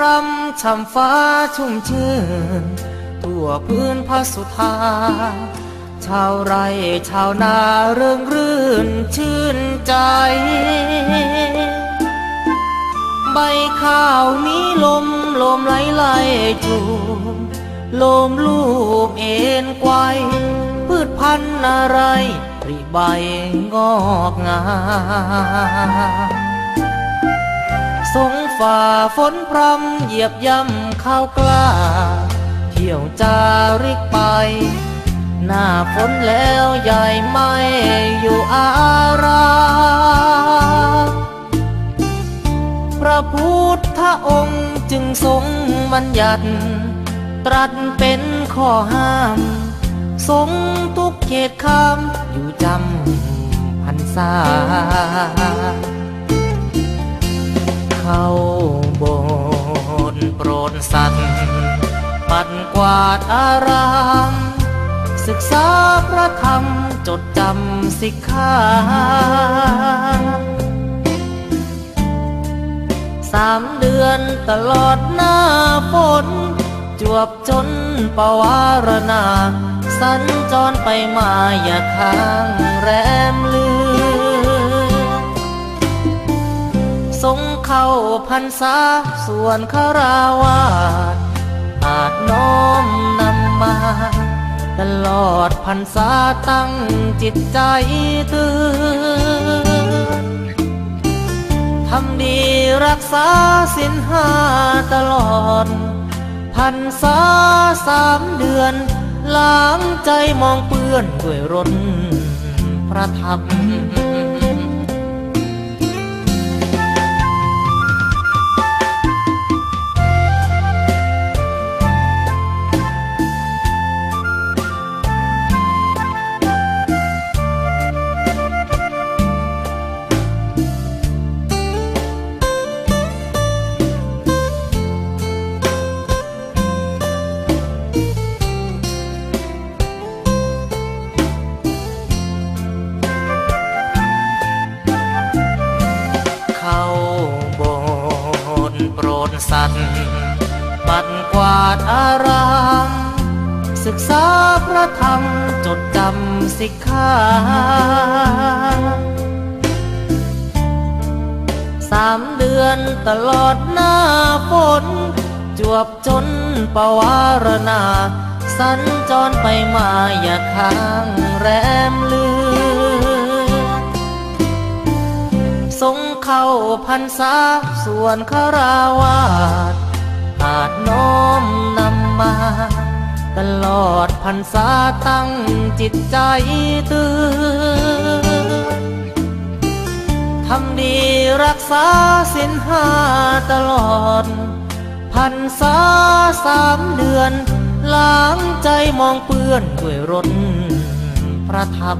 รำช่ำฟ้าชุ่มชื่น ทั่วพื้นพระสุธา ชาวไร่ชาวนาเริงรื่นชื่นใจ ใบข้าวมีลมลมไหลไหลจูมลมลูบเอ็นไกวพืชพันธุ์อะไรริใบงอกงาม สงฝ่าฝนพรำเหยียบย่ำข้าวกล้า เที่ยวจาริกไป หน้าฝนแล้วใหญ่ไม่อยู่อารามพระพุทธองค์จึงทรงบัญญัติ ตรัสเป็นข้อห้ามทรงทุกเขตคำอยู่จำพรรษา เข้าโบสถ์โปรดสัตว์ปัดกวาดอาราม ศึกษาพระธรรมจดจำสิกขาสามเดือนตลอดหน้าฝน จวบจนปวารณา สัญจรไปมาอย่าค้างแรมลืมทรง เข้าพรรษาส่วนคาราวาสอาจน้อมนำมาตลอดพรรษาตั้งจิตใจตื่นทำดีรักษาสินห้าตลอดพรรษาสามเดือน ล้างใจมองเปื้อนด้วยรนพระธรรม สิกขาสามเดือนตลอดหน้าฝน จวบจนปวารณา สัญจรไปมาอย่าค้างแรมลืมทรงเข้าพรรษาส่วนคาราวาสอาจน้อมนำมา ตลอดพรรษาตั้งจิตใจตื่นทำดีรักษาสินห้าตลอดพรรษาสามเดือน ล้างใจมองเปื้อนด้วยรนพระธร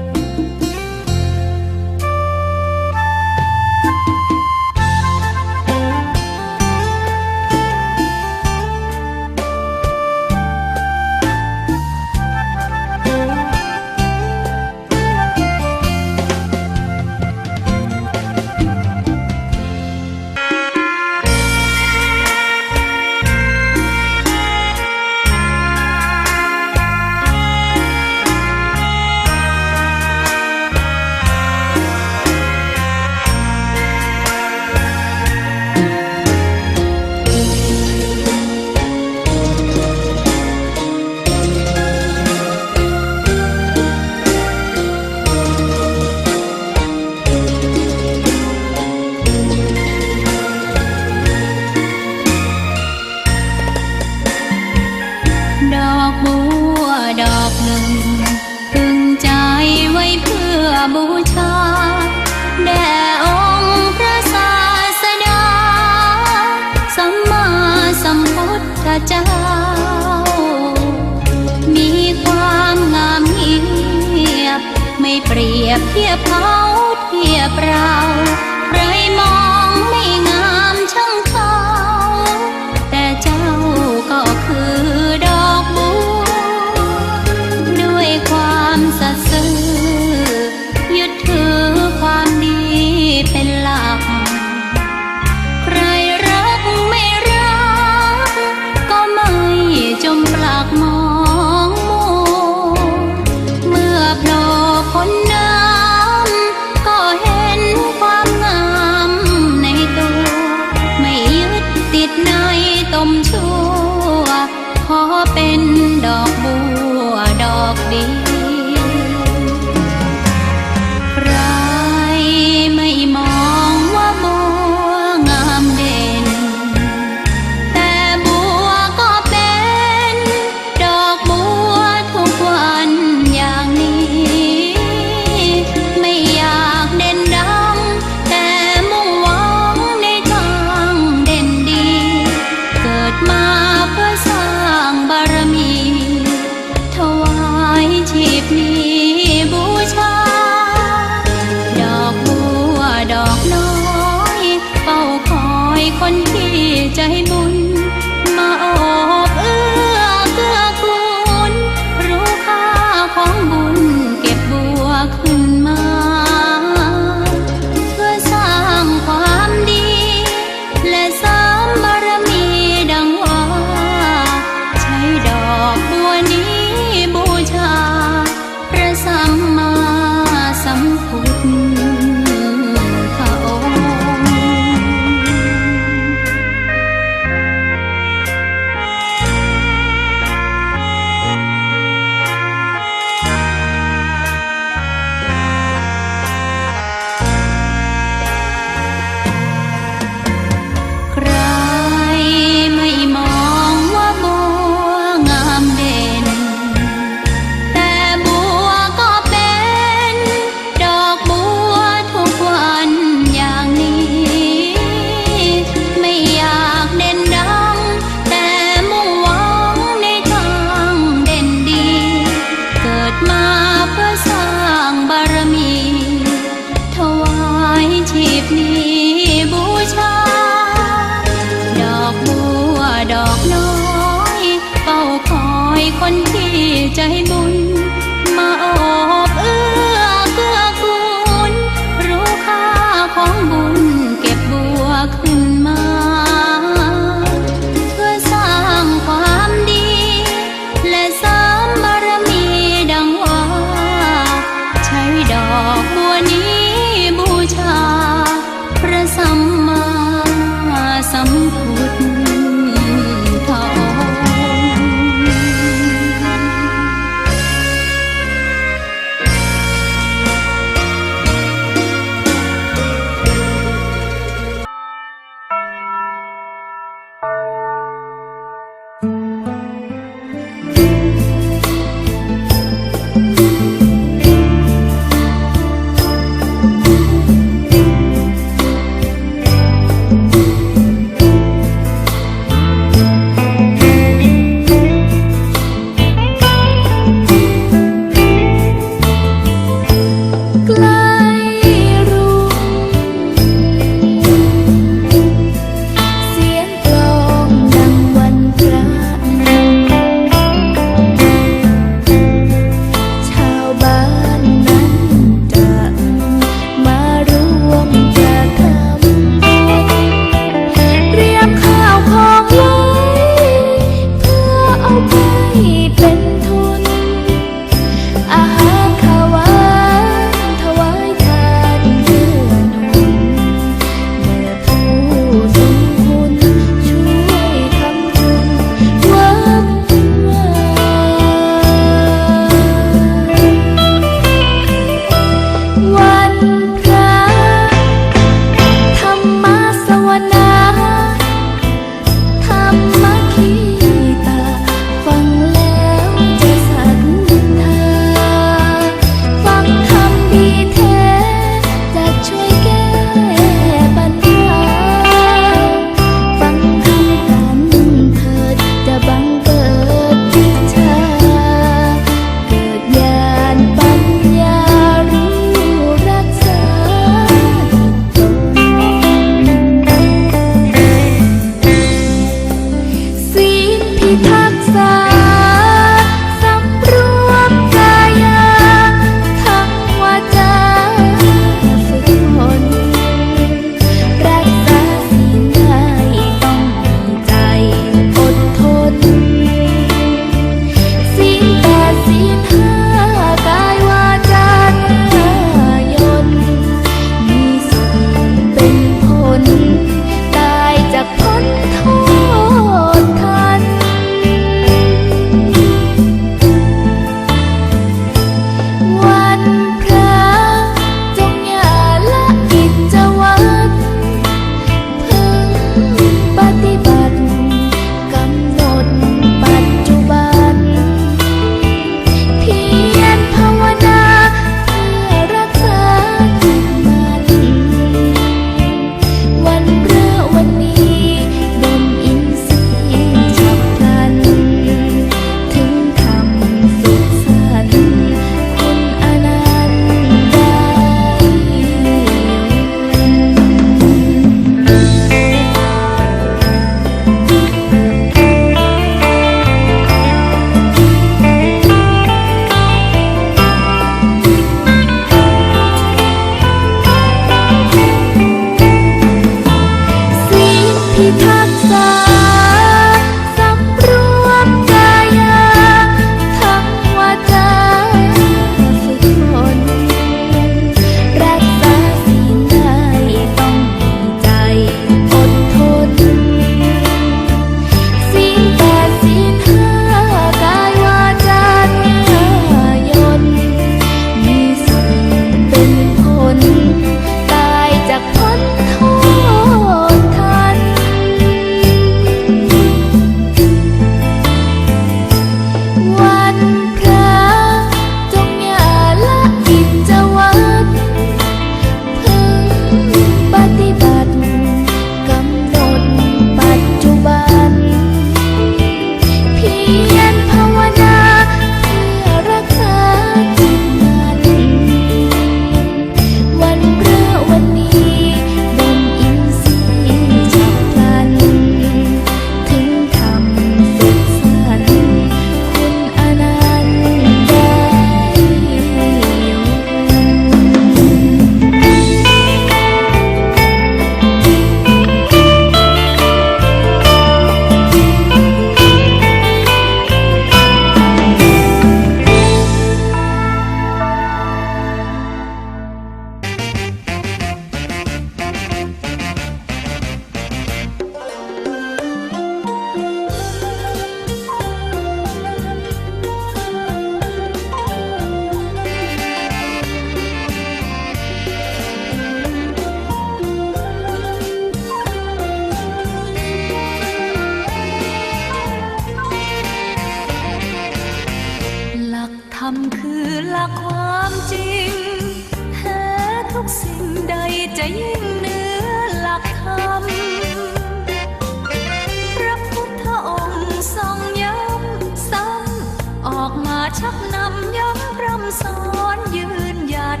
ชักนำย้ำรำสอนยืนหยัด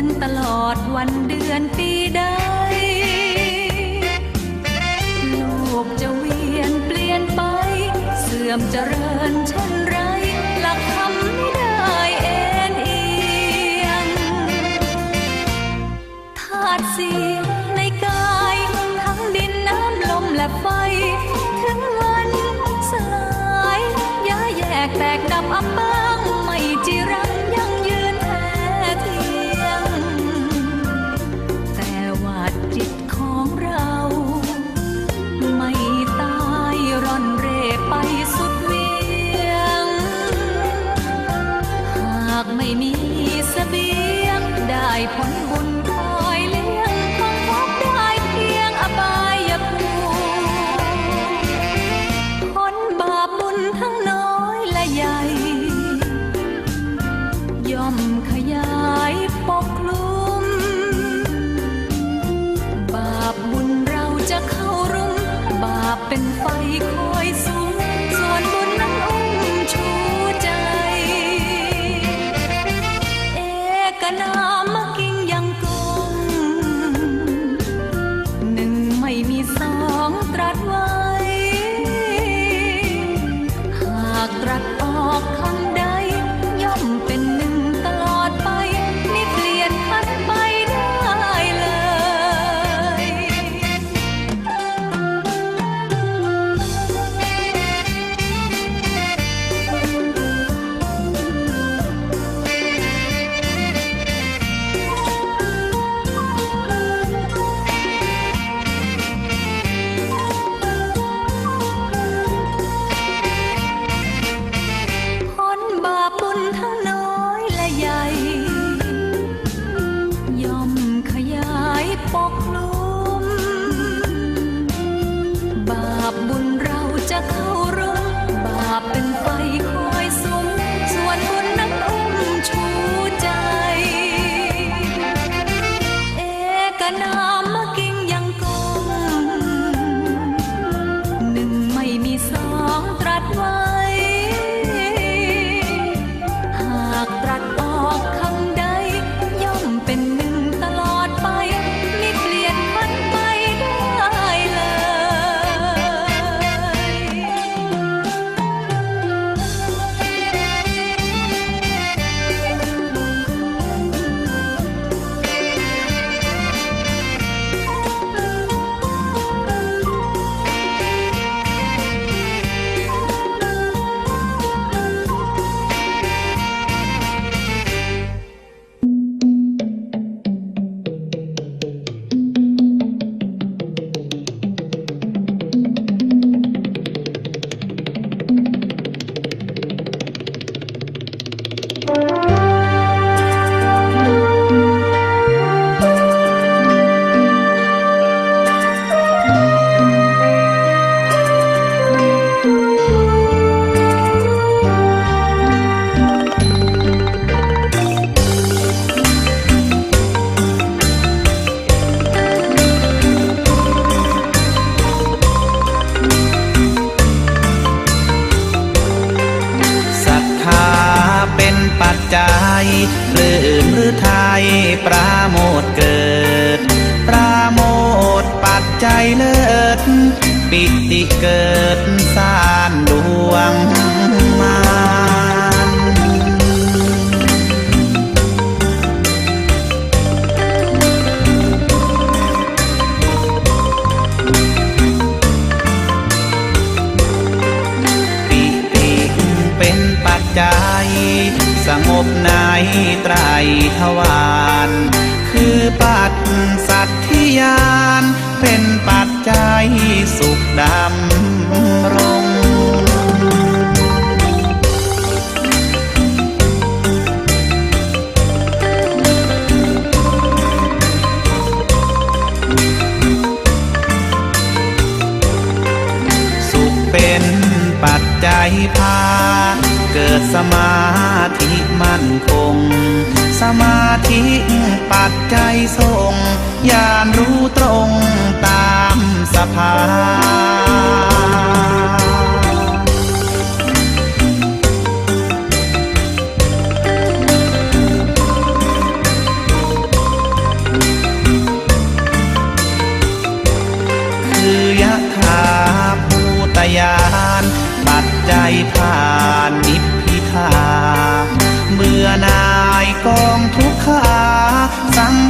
อนตลอดวันเดือนปีใดโลกจะเวียนเปลี่ยนไป เสื่อมจเจริญเช่นไร หลักคำไม่ได้เอ็นเอียงธาตุสี ไตรทวารคือปัดสัติยาน เป็นปัจจัยสุขดำรงเป็นปัจจัยพา เกิดสมาธิมั่นคง สมาธิปัดใจทรง ยานรู้ตรงตามสภา pensando